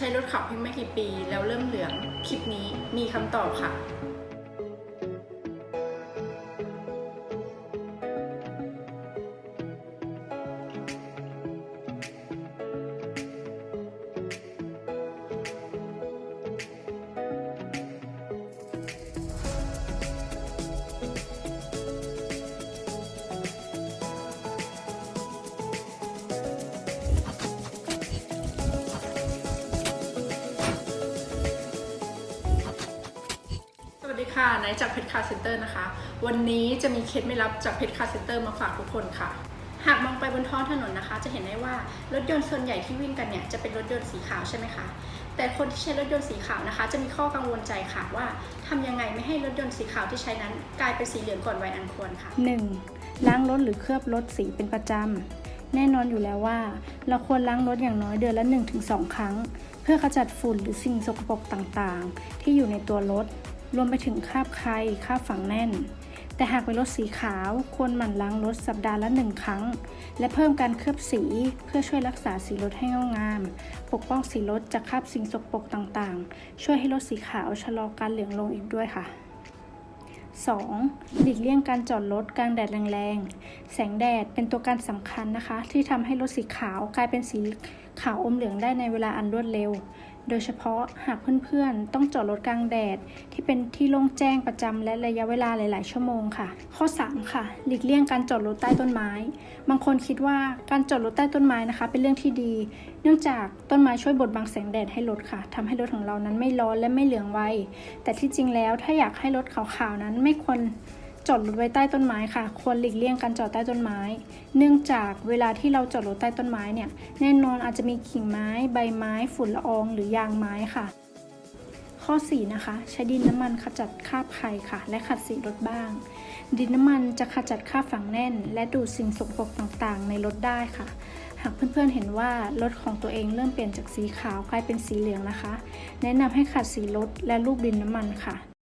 ใช้รถขับเพียงไม่กี่ปีแล้วเริ่มเหลือง คลิปนี้มีคำตอบค่ะ ค่ะไนท์จากเพชรคาร์เซ็นเตอร์นะคะ วันนี้จะมีเคล็ดไม่ลับจากเพชรคาร์เซ็นเตอร์มาฝากทุกคนค่ะ หากมองไปบนท้องถนนนะคะ จะเห็นได้ว่ารถยนต์ส่วนใหญ่ที่วิ่งกันเนี่ยจะเป็นรถยนต์สีขาวใช่ไหมคะ แต่คนที่ใช้รถยนต์สีขาวนะคะ จะมีข้อกังวลใจค่ะว่าทำยังไงไม่ให้รถยนต์สีขาวที่ใช้นั้น กลายเป็นสีเหลืองก่อนวัยอันควรค่ะ 1. ล้างรถหรือเคลือบรถสีเป็นประจำแน่นอนอยู่แล้วว่า เราควรล้างรถอย่างน้อยเดือนละ 1-2 ครั้ง เพื่อขจัดฝุ่นหรือสิ่งสกปรกต่างๆ ที่อยู่ในตัวรถ รวมไปถึงคราบไครคราบฝังแน่น แต่หากเป็นรถสีขาว ควรหมั่นล้างรถสัปดาห์ละหนึ่งครั้ง และเพิ่มการเคลือบสีเพื่อช่วยรักษาสีรถให้เงางาม ปกป้องสีรถจากคราบสิ่งสกปรกต่างๆ ช่วยให้รถสีขาวชะลอการเหลืองลงอีกด้วยค่ะ 2. หลีกเลี่ยงการจอดรถกลางแดดแรงๆ แสงแดดเป็นตัวการสำคัญนะคะ ที่ทำให้รถสีขาวกลายเป็นสีขาวอมเหลืองได้ในเวลาอันรวดเร็ว โดยเฉพาะหากเพื่อนๆ ต้องจอดรถกลางแดด ที่เป็นที่โล่งแจ้งประจำและระยะเวลาหลาย ๆ ชั่วโมงค่ะ ข้อ 3 ค่ะ หลีกเลี่ยงการจอดรถใต้ต้นไม้ บางคนคิดว่าการจอดรถใต้ต้นไม้นะคะ เป็นเรื่องที่ดี เนื่องจากต้นไม้ช่วยบดบังแสงแดดให้รถค่ะทำให้รถของเรานั้นไม่ร้อนและไม่เหลืองไวแต่ที่จริงแล้วถ้าอยากให้รถขาวๆนั้นไม่ควร จอดรถไว้ใต้ต้นไม้ค่ะ ควรหลีกเลี่ยงการจอดใต้ต้นไม้ เนื่องจากเวลาที่เราจอดรถใต้ต้นไม้เนี่ย แน่นอนอาจจะมีกิ่งไม้ ใบไม้ ฝุ่นละออง หรือยางไม้ค่ะ ข้อ 4 นะคะ ใช้ดินน้ำมันขจัดคราบไครค่ะ และขัดสีรถบ้าง ดินน้ำมันจะขจัดคราบฝังแน่น และดูดสิ่งสกปรกต่างๆ ในรถได้ค่ะ หากเพื่อนๆเห็นว่ารถของตัวเองเริ่มเปลี่ยนจากสีขาวกลายเป็นสีเหลืองนะคะ แนะนำให้ขัดสีรถและลูบดินน้ำมันค่ะ